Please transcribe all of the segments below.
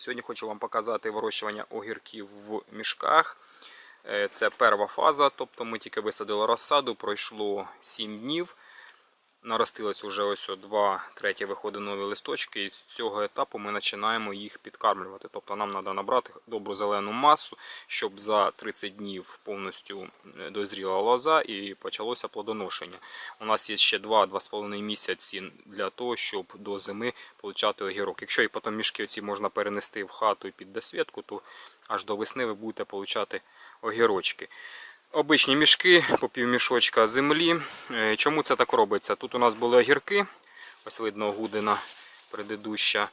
Сьогодні хочу вам показати вирощування огірків в мішках. Е, Це перша фаза, тобто ми тільки висадили розсаду, пройшло 7 днів. Наростилось вже ось о два треті виходить нові листочки, і з цього етапу ми починаємо їх підкармлювати. Тобто нам треба набрати добру зелену масу, щоб за 30 днів повністю дозріла лоза і почалося плодоношення. У нас є ще 2-2,5 місяці для того, щоб до зими отримати огірок. Якщо і потім мішки ці можна перенести в хату і під досвідку, то аж до весни ви будете отримати огірочки. Обичні мішки по півмішочка землі. Е, Чому це так робиться? Тут у нас були огірки, ось видно гудина предыдуща.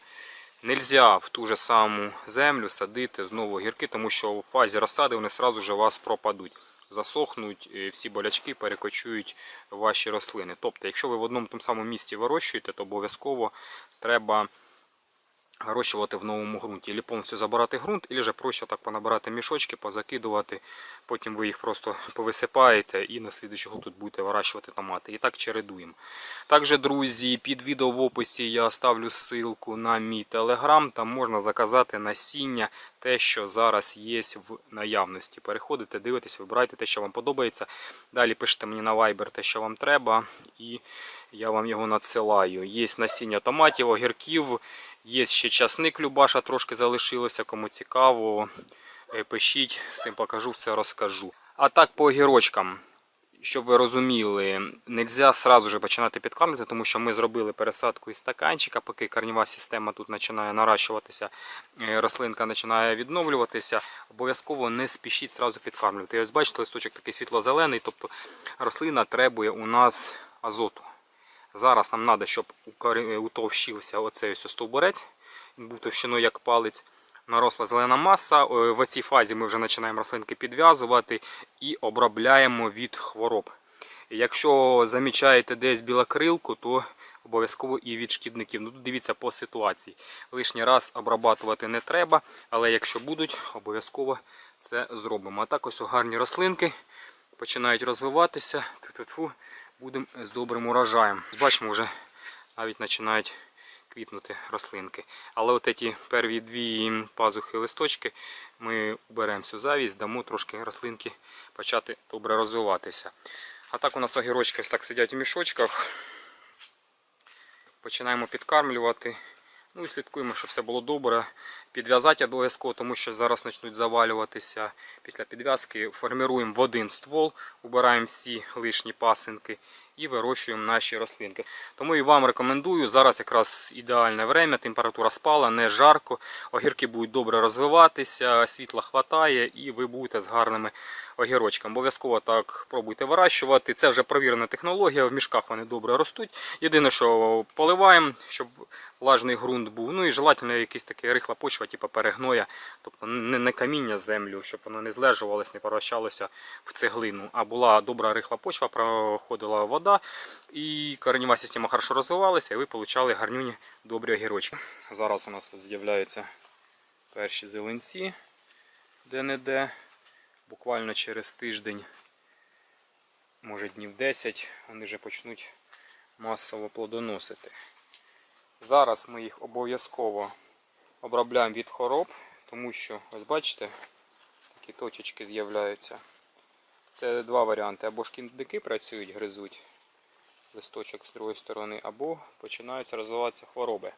Нельзя в ту же саму землю садити знову огірки, тому що у фазі розсади вони одразу ж у вас пропадуть. Засохнуть, е, всі болячки перекочують ваші рослини. Тобто, якщо ви в одному тому самому місці вирощуєте, то обов'язково треба вирощувати в новому ґрунті. Або повністю забирати ґрунт, або проще так понабирати мішочки, позакидувати. Потім ви їх просто повисипаєте і на слідуючий год тут будете вирощувати томати. І так чередуємо. Також, друзі, під відео в описі я ставлю ссылку на мій телеграм. Там можна заказати насіння, те, що зараз є в наявності. Переходите, дивитесь, вибирайте те, що вам подобається. Далі пишете мені на Viber те, що вам треба, і я вам його надсилаю. Є насіння томатів, огірків, є ще часник Любаша, трошки залишилося. Кому цікаво, е, пишіть, всім покажу, все розкажу. А так по огірочкам. Щоб ви розуміли, нельзя сразу же починати підкармлювати, тому що ми зробили пересадку із стаканчика, поки корнева система тут починає наращуватися, е, рослинка починає відновлюватися. Обов'язково не спішіть сразу підкармлювати. І ось бачите, листочок такий світло-зелений, тобто рослина требує у нас азоту. Зараз нам треба, щоб утовщився оцей ось стовбурець, він був товщиною як палець. Наросла зелена маса. Е, В цій фазі ми вже починаємо рослинки підв'язувати і обробляємо від хвороб. Якщо замічаєте десь білокрилку, то обов'язково і від шкідників. Ну, дивіться по ситуації. Лишній раз обрабатувати не треба, але якщо будуть, обов'язково це зробимо. А так ось гарні рослинки починають розвиватися. Тьфу-тьфу, будемо з добрим урожаєм. Бачимо, вже навіть починають квітнути рослинки. Але от ці перві дві пазухи листочки ми уберемо цю завість, дамо трошки рослинки почати добре розвиватися. А так у нас огірочки ось так сидять у мішочках. Починаємо підкармлювати. Ну і слідкуємо, щоб все було добре. Підв'язати обов'язково, тому що зараз почнуть завалюватися після підв'язки. Формируємо в один ствол, убираємо всі лишні пасинки і вирощуємо наші рослинки. Тому і вам рекомендую. Зараз якраз ідеальне время, температура спала, не жарко, огірки будуть добре розвиватися, світла хватає і ви будете з гарними огірочками. Обов'язково так пробуйте вирощувати. Це вже провірена технологія, в мішках вони добре ростуть. Єдине, що поливаємо, щоб влажний ґрунт був. Ну і желательно якийсь такий рихла почва, типу перегноя, тобто не, каміння землю, щоб воно не злежувалось, не превращалося в цеглину. А була добра рихла почва, проходила вода, і коренева система хорошо розвивалася, і ви отримали гарнюні добрі огірочки. Зараз у нас тут з'являються перші зеленці де-не-де. Буквально через тиждень, може днів 10, вони вже почнуть масово плодоносити. Зараз ми їх обов'язково обробляємо від хвороб, тому що, ось бачите, такі точечки з'являються. Це два варіанти. Або шкіндики працюють, гризуть листочок з другої сторони, або починаються розвиватися хвороби.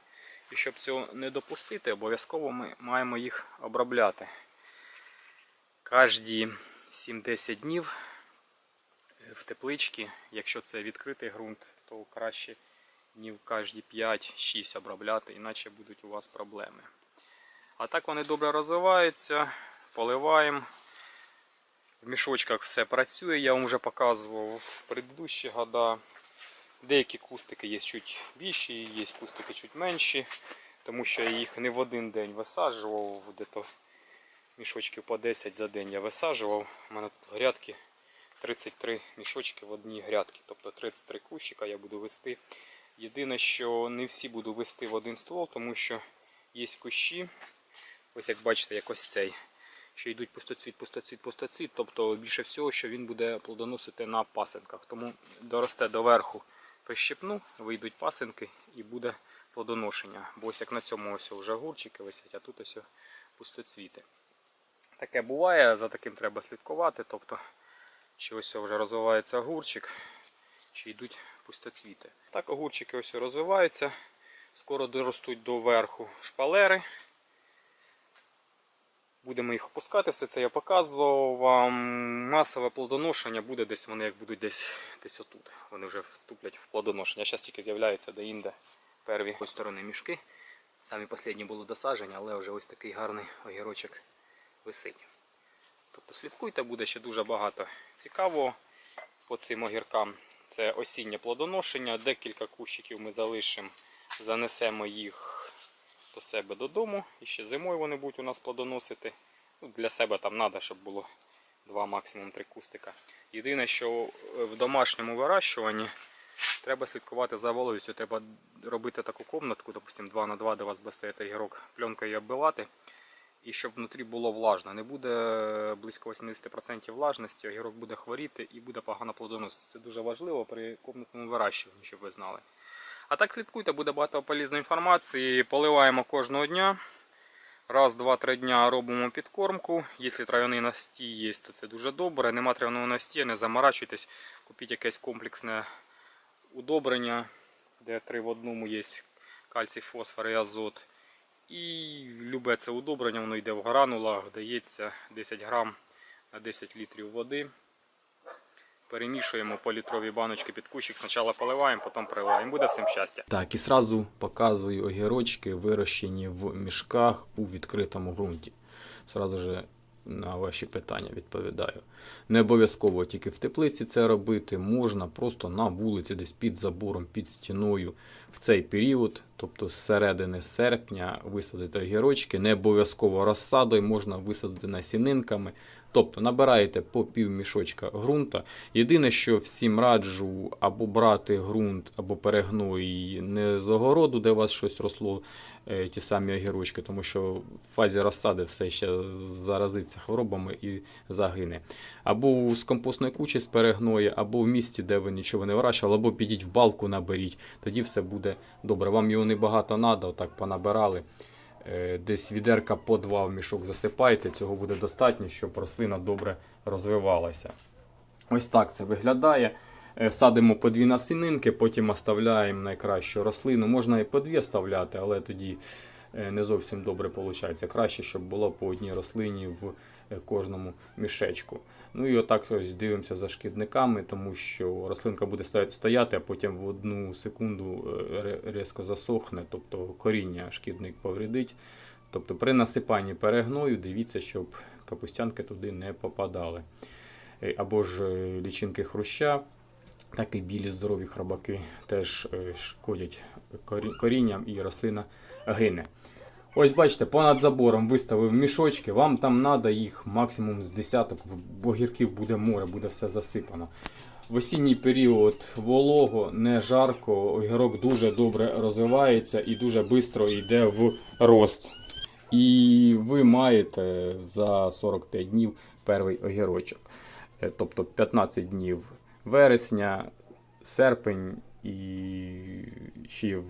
І щоб цього не допустити, обов'язково ми маємо їх обробляти. Кожні 7-10 днів в тепличці, якщо це відкритий ґрунт, то краще днів кожні 5-6 обробляти, іначе будуть у вас проблеми. А так вони добре розвиваються, поливаємо. В мішочках все працює, я вам вже показував в предыдущі года. Деякі кустики є чуть більші, є кустики чуть менші, тому що я їх не в один день висаджував, де-то мішочків по 10 за день я висаджував. У мене тут грядки 33 мішочки в одній грядці, тобто 33 кущика я буду вести. Єдине, що не всі буду вести в один ствол, тому що є кущі, ось як бачите, як ось цей, що йдуть пустоцвіт, пустоцвіт, пустоцвіт, тобто більше всього, що він буде плодоносити на пасинках. Тому доросте до верху прищепну, вийдуть пасинки і буде плодоношення. Бо ось як на цьому ось вже огурчики висять, а тут ось пустоцвіти. Таке буває, за таким треба слідкувати. Тобто, чи ось вже розвивається огурчик, чи йдуть пустоцвіти. Так, огурчики ось розвиваються, скоро доростуть до верху шпалери. Будемо їх опускати, все це я показував вам. Масове плодоношення буде десь, вони як будуть десь, десь отут. Вони вже вступлять в плодоношення. Зараз тільки з'являються де-інде перві ось сторони мішки. Самі останні були досаджені, але вже ось такий гарний огірочок висить. Тобто слідкуйте, буде ще дуже багато цікавого по цим огіркам. Це осіннє плодоношення, декілька кущиків ми залишимо, занесемо їх до себе додому. І ще зимою вони будуть у нас плодоносити. Ну, для себе там треба, щоб було два, максимум три кустика. Єдине, що е, в домашньому вирощуванні треба слідкувати за вологістю. Треба робити таку комнатку, допустимо, 2 на 2, де у вас буде стояти гірок, пленкою оббивати. І щоб внутрі було влажно. Не буде близько 80% влажності, огірок буде хворіти і буде погано плодоносити. Це дуже важливо при комнатному вирощуванні, щоб ви знали. А так слідкуйте, буде багато полізної інформації. Поливаємо кожного дня. Раз, два, три дня робимо підкормку. Якщо трав'яний настій є, то це дуже добре. Нема трав'яного настія, не заморачуйтесь. Купіть якесь комплексне удобрення, де три в одному є кальцій, фосфор і азот. І любе це удобрення, воно йде в гранулах, дається 10 грам на 10 літрів води. Перемішуємо по літровій баночки під кущик. Спочатку поливаємо, потім приливаємо. Буде всім щастя. Так, і сразу показую огірочки, вирощені в мішках у відкритому ґрунті. Сразу же на ваші питання відповідаю. Не обов'язково тільки в теплиці це робити, можна просто на вулиці, десь під забором, під стіною в цей період, тобто з середини серпня, висадити огірочки. Не обов'язково розсадою, можна висадити насінинками. Тобто набираєте по пів мішочка ґрунта. Єдине, що всім раджу або брати ґрунт, або перегной не з огороду, де у вас щось росло, е, ті самі огірочки, тому що в фазі розсади все ще заразиться хворобами і загине. Або з компостної кучі з перегної, або в місті, де ви нічого не вирощували, або підіть в балку, наберіть. Тоді все буде добре. Вам його небагато треба, отак понабирали. Е, Десь відерка по два в мішок засипайте, цього буде достатньо, щоб рослина добре розвивалася. Ось так це виглядає. Е, Садимо по дві насінинки, потім оставляємо найкращу рослину. Можна і по дві оставляти, але тоді не зовсім добре виходить. Краще, щоб було по одній рослині в е, кожному мішечку. Ну і отак ось дивимося за шкідниками, тому що рослинка буде стояти- а потім в одну секунду е, різко засохне, тобто коріння шкідник повредить. Тобто при насипанні перегною дивіться, щоб капустянки туди не попадали. Е, Або ж е, лічинки хруща, так і білі здорові храбаки теж е, шкодять корінням і рослина гине. Ось бачите, понад забором виставив мішочки, вам там треба їх максимум з десяток, в огірків буде море, буде все засипано. В осінній період волого, не жарко, огірок дуже добре розвивається і дуже швидко йде в рост. І ви маєте за 45 днів перший огірочок. Е, Тобто 15 днів вересня, серпень і ще в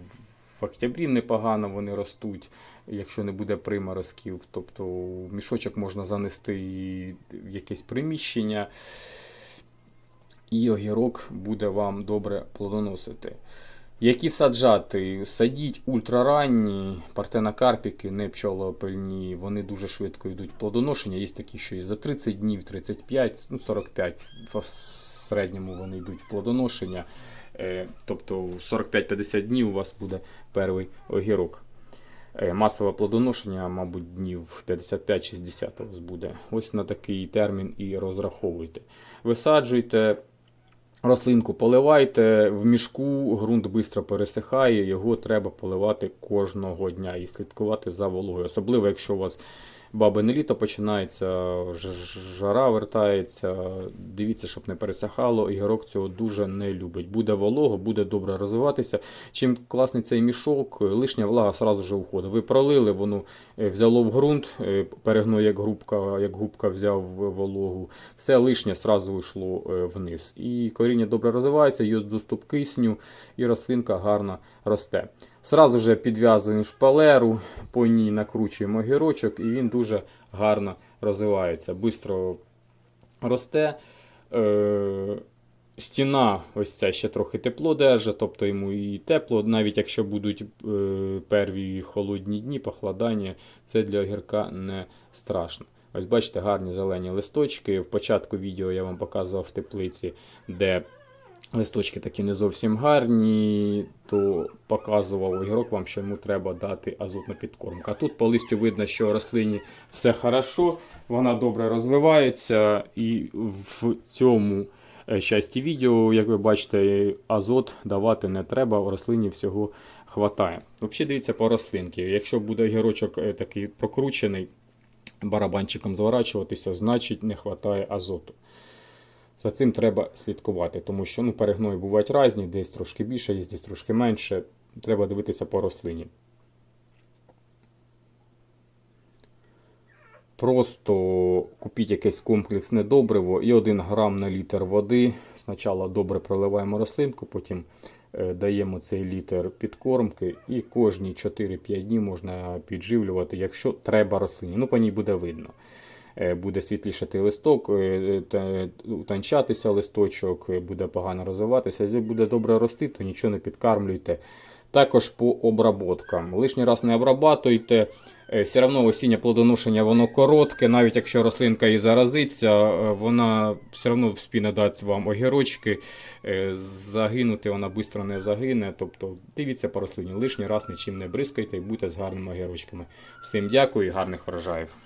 октябрі непогано вони ростуть, якщо не буде приморозків. Тобто мішочок можна занести в якесь приміщення, і огірок буде вам добре плодоносити. Які саджати? Садіть ультраранні, партенокарпіки, не пчолоопильні, вони дуже швидко йдуть в плодоношення. Є такі, що і за 30 днів, 35, ну 45 в середньому вони йдуть в плодоношення. Е, Тобто 45-50 днів у вас буде перший огірок. Е, Масове плодоношення, мабуть, днів 55-60 у вас буде. Ось на такий термін і розраховуйте. Висаджуйте. Рослинку поливайте в мішку, ґрунт швидко пересихає, його треба поливати кожного дня і слідкувати за вологою. Особливо, якщо у вас бабине літо починається, жара вертається. Дивіться, щоб не пересихало. Ігорок цього дуже не любить. Буде волого, буде добре розвиватися. Чим класний цей мішок, лишня влага одразу ж уходить. Ви пролили, воно е, взяло в ґрунт, е, як губка, як губка взяв вологу. Все лишнє одразу йшло е, вниз. І коріння добре розвивається, є доступ кисню, і рослинка гарно росте. Сразу же підв'язуємо шпалеру, по ній накручуємо огірочок і він дуже гарно розвивається. Бистро росте. Е, стіна ось ця ще трохи тепло держить, тобто йому і тепло, навіть якщо будуть е, перві холодні дні, похолодання, це для огірка не страшно. Ось бачите, гарні зелені листочки. В початку відео я вам показував в теплиці, де листочки такі не зовсім гарні, то показував огірок вам, що йому треба дати азотну підкормку. Тут по листю видно, що рослині все хорошо, вона добре розвивається, і в цьому е, часті відео, як ви бачите, азот давати не треба, у рослині всього хватає. Взагалі дивіться по рослинки. Якщо буде огірочок е, такий прокручений, барабанчиком зворачуватися, значить не вистачає азоту. За цим треба слідкувати, тому що ну, перегної бувають різні, десь трошки більше, є десь трошки менше. Треба дивитися по рослині. Просто купіть якесь комплексне добриво і 1 грам на літр води. Спочатку добре проливаємо рослинку, потім е, даємо цей літр підкормки і кожні 4-5 днів можна підживлювати, якщо треба рослині. Ну, по ній буде видно. Е, Буде світлішати листок, е, утончатися листочок, е, буде погано розвиватися. Якщо буде добре рости, то нічого не підкармлюйте. Також по обработкам. Лишній раз не обрабатуйте. Е, Все одно осіннє плодоношення воно коротке, навіть якщо рослинка і заразиться, е, вона все одно вспіне дати вам огірочки. Е, Загинути вона швидко не загине. Тобто дивіться по рослині, лишній раз нічим не бризкайте і будьте з гарними огірочками. Всім дякую і гарних врожаїв.